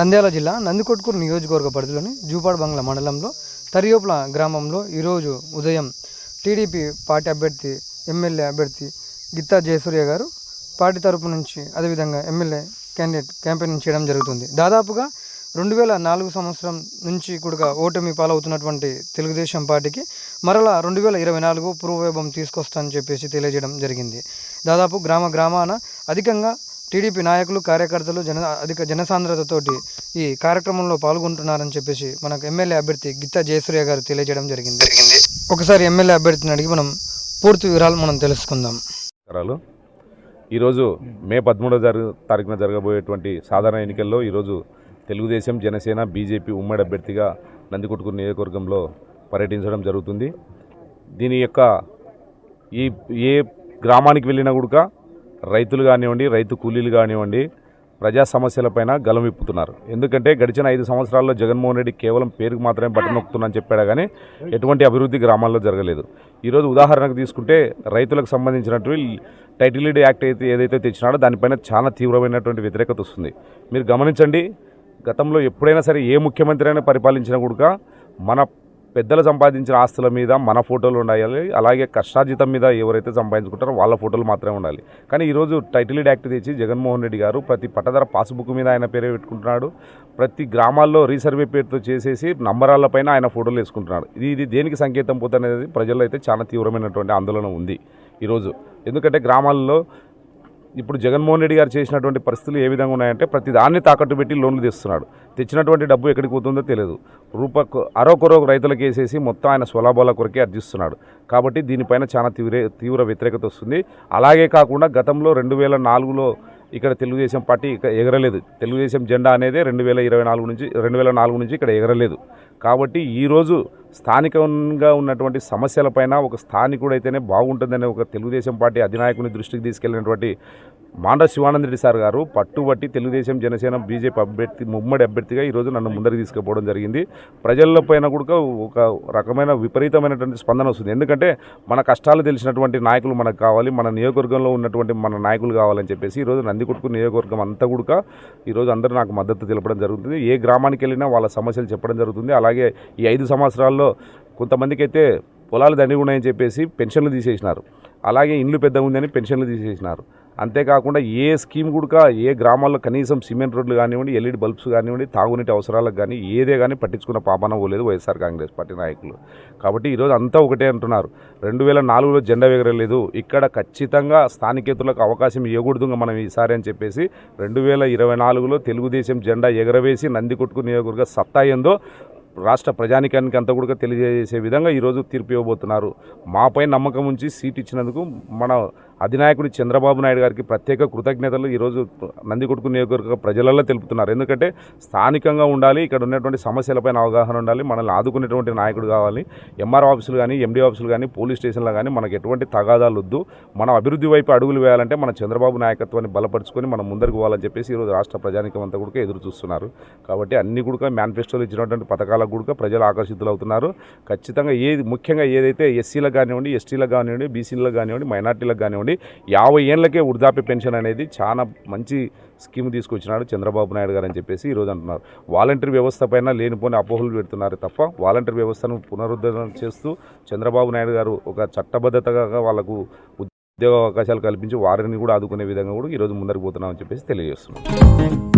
నంద్యాల జిల్లా నందికొట్కూరు నియోజకవర్గ పరిధిలోని జూపాడు బంగ్లా మండలంలో తరియోపుల గ్రామంలో ఈరోజు ఉదయం టీడీపీ పార్టీ అభ్యర్థి ఎమ్మెల్యే అభ్యర్థి గిత్తా జయసూర్య గారు పార్టీ తరపు నుంచి అదేవిధంగా ఎమ్మెల్యే క్యాండిడేట్ క్యాంపెయిన్ చేయడం జరుగుతుంది. దాదాపుగా రెండు వేల నాలుగు సంవత్సరం నుంచి కూడా ఓటమి పాలవుతున్నటువంటి తెలుగుదేశం పార్టీకి మరలా రెండు వేల ఇరవై నాలుగు పూర్వవైభవం తీసుకొస్తానని చెప్పేసి తెలియజేయడం జరిగింది. దాదాపు గ్రామ గ్రామాన అధికంగా టీడీపీ నాయకులు కార్యకర్తలు జన అధిక జనసాంద్రతతోటి ఈ కార్యక్రమంలో పాల్గొంటున్నారని చెప్పేసి మనకు ఎమ్మెల్యే అభ్యర్థి గిత్తా జయసూర్య గారు తెలియజేయడం జరిగింది. ఒకసారి ఎమ్మెల్యే అభ్యర్థిని అడిగి మనం పూర్తి వివరాలు మనం తెలుసుకుందాం. ఈరోజు మే పదమూడో జరుగు తారీఖున జరగబోయేటువంటి సాధారణ ఎన్నికల్లో ఈరోజు తెలుగుదేశం జనసేన బీజేపీ ఉమ్మడి అభ్యర్థిగా నందికొట్కూరు నియోజకవర్గంలో పర్యటించడం జరుగుతుంది. దీని యొక్క ఈ ఏ గ్రామానికి వెళ్ళినా కూడా రైతులు కానివ్వండి రైతు కూలీలు కానివ్వండి ప్రజా సమస్యలపైన గలం విప్పుతున్నారు. ఎందుకంటే గడిచిన ఐదు సంవత్సరాల్లో జగన్మోహన్ రెడ్డి కేవలం పేరుకు మాత్రమే బటన్ నొక్కుతున్నాను చెప్పాడు కానీ ఎటువంటి అభివృద్ధి గ్రామాల్లో జరగలేదు. ఈరోజు ఉదాహరణకు తీసుకుంటే రైతులకు సంబంధించినటువంటి టైటిల్ డీడ్ యాక్ట్ అయితే ఏదైతే తెచ్చినాడో దానిపైన చాలా తీవ్రమైనటువంటి వ్యతిరేకత వస్తుంది. మీరు గమనించండి గతంలో ఎప్పుడైనా సరే ఏ ముఖ్యమంత్రి అయినా పరిపాలించినా కూడా మన పెద్దలు సంపాదించిన ఆస్తుల మీద మన ఫోటోలు ఉండాలి అలాగే కష్టార్జితం మీద ఎవరైతే సంపాదించుకుంటారో వాళ్ళ ఫోటోలు మాత్రమే ఉండాలి. కానీ ఈరోజు టైటిల్ యాక్ట్ తెచ్చి జగన్మోహన్ రెడ్డి గారు ప్రతి పట్టధర పాస్బుక్ మీద ఆయన పేరు పెట్టుకుంటున్నాడు. ప్రతి గ్రామాల్లో రీసర్వే పేరుతో చేసేసి నంబరాలపైన ఆయన ఫోటోలు వేసుకుంటున్నాడు ఇది ఇది దేనికి సంకేతం పోతున్నది? ప్రజల్లో అయితే చాలా తీవ్రమైనటువంటి ఆందోళన ఉంది ఈరోజు. ఎందుకంటే గ్రామాల్లో ఇప్పుడు జగన్మోహన్ రెడ్డి గారు చేసినటువంటి పరిస్థితులు ఏ విధంగా ఉన్నాయంటే ప్రతి దాన్ని తాకట్టు పెట్టి లోన్లు తెస్తున్నాడు. తెచ్చినటువంటి డబ్బు ఎక్కడికి పోతుందో తెలియదు. రూప అరొకరో రైతులకు వేసేసి మొత్తం ఆయన స్వలాభాల కొరకే అర్జిస్తున్నాడు. కాబట్టి దీనిపైన చాలా తీవ్ర తీవ్ర వ్యతిరేకత వస్తుంది. అలాగే కాకుండా గతంలో రెండు వేల నాలుగులో ఇక్కడ తెలుగుదేశం పార్టీ ఇక్కడ ఎగరలేదు. తెలుగుదేశం జెండా అనేది రెండు వేల ఇరవై నాలుగు నుంచి రెండు వేల నాలుగు నుంచి ఇక్కడ ఎగరలేదు. కాబట్టి ఈరోజు స్థానికంగా ఉన్నటువంటి సమస్యలపైన ఒక స్థానికుడైతేనే బాగుంటుందనే ఒక తెలుగుదేశం పార్టీ అధినాయకుని దృష్టికి తీసుకెళ్ళినటువంటి మాండ శివానంద రెడ్డి సార్ గారు పట్టుబట్టి తెలుగుదేశం జనసేన బీజేపీ అభ్యర్థి ముమ్మడి అభ్యర్థిగా ఈరోజు నన్ను ముందరికి తీసుకుపోవడం జరిగింది. ప్రజల పైన కూడా ఒక రకమైన విపరీతమైనటువంటి స్పందన వస్తుంది. ఎందుకంటే మన కష్టాలు తెలిసినటువంటి నాయకులు మనకు కావాలి మన నియోజకవర్గంలో ఉన్నటువంటి మన నాయకులు కావాలని చెప్పేసి ఈరోజు నందికొట్టుకు నియోజకవర్గం అంతా కూడా ఈరోజు అందరూ నాకు మద్దతు తెలపడం జరుగుతుంది. ఏ గ్రామానికి వెళ్ళినా వాళ్ళ సమస్యలు చెప్పడం జరుగుతుంది. అలాగే ఈ ఐదు సంవత్సరాల్లో కొంతమందికి అయితే పొలాలు దండిగా ఉన్నాయని చెప్పేసి పెన్షన్లు తీసేసినారు. అలాగే ఇండ్లు పెద్దగా ఉందని పెన్షన్లు తీసేసినారు. అంతేకాకుండా ఏ స్కీమ్ కూడా ఏ గ్రామాల్లో కనీసం సిమెంట్ రోడ్లు కానివ్వండి ఎల్ఈడి బల్బ్స్ కానివ్వండి తాగునీటి అవసరాలకు కానీ ఏదే కానీ పట్టించుకున్న పాపన పోలేదు వైఎస్ఆర్ కాంగ్రెస్ పార్టీ నాయకులు. కాబట్టి ఈరోజు అంతా ఒకటే అంటున్నారు. రెండు వేల నాలుగులో జెండా ఎగరలేదు. ఇక్కడ ఖచ్చితంగా స్థానికేతులకు అవకాశం ఇవ్వకూడదు మనం ఈసారి అని చెప్పేసి రెండు వేల ఇరవై నాలుగులో తెలుగుదేశం జెండా ఎగరవేసి నందికొట్కు నియోజకవర్గ సత్తా ఏందో రాష్ట్ర ప్రజానికానికి అంతా కూడా తెలియజేసే విధంగా ఈరోజు తీర్పు ఇవ్వబోతున్నారు. మాపై నమ్మకం ఉంచి సీట్ ఇచ్చినందుకు మన అధినాయకుడు చంద్రబాబు నాయుడు గారికి ప్రత్యేక కృతజ్ఞతలు. ఈరోజు నందికొట్కు నియోజకవర్గ ప్రజలలో తెలుపుతున్నారు. ఎందుకంటే స్థానికంగా ఉండాలి ఇక్కడ ఉన్నటువంటి సమస్యలపైన అవగాహన ఉండాలి మనల్ని ఆదుకునేటువంటి నాయకుడు కావాలి. ఎంఆర్ ఆఫీసులు కానీ ఎండి ఆఫీసులు కానీ పోలీస్ స్టేషన్లో కానీ మనకు ఎటువంటి తగాదాలు వద్దు. మనం అభివృద్ధి వైపు అడుగులు వేయాలంటే మన చంద్రబాబు నాయకత్వాన్ని బలపరుచుకొని మనం ముందరికి పోవాలని చెప్పేసి ఈరోజు రాష్ట్ర ప్రజానికం అంతా కూడా ఎదురు చూస్తున్నారు. కాబట్టి అన్ని కూడా మేనిఫెస్టోలు ఇచ్చినటువంటి పథకాలకు కూడా ప్రజలు ఆకర్షితులు అవుతున్నారు ఖచ్చితంగా ఏది ముఖ్యంగా ఏదైతే ఎస్సీలకు కానివ్వండి ఎస్టీలకు కానివ్వండి బీసీలకు కానివ్వండి మైనార్టీలకు కానివ్వండి యాభై ఏళ్ళకే వృద్ధాప్య పెన్షన్ అనేది చాలా మంచి స్కీమ్ తీసుకొచ్చినాడు చంద్రబాబు నాయుడు గారు అని చెప్పేసి ఈరోజు అంటున్నారు. వాలంటీర్ వ్యవస్థ పైన లేనిపోని అపోహలు పెడుతున్నారు తప్ప వాలంటీర్ వ్యవస్థను పునరుద్ధరణ చేస్తూ చంద్రబాబు నాయుడు గారు ఒక చట్టబద్ధతగా వాళ్ళకు ఉద్యోగ అవకాశాలు కల్పించి వారిని కూడా ఆదుకునే విధంగా కూడా ఈరోజు ముందరికి పోతున్నామని చెప్పేసి తెలియజేస్తున్నాం.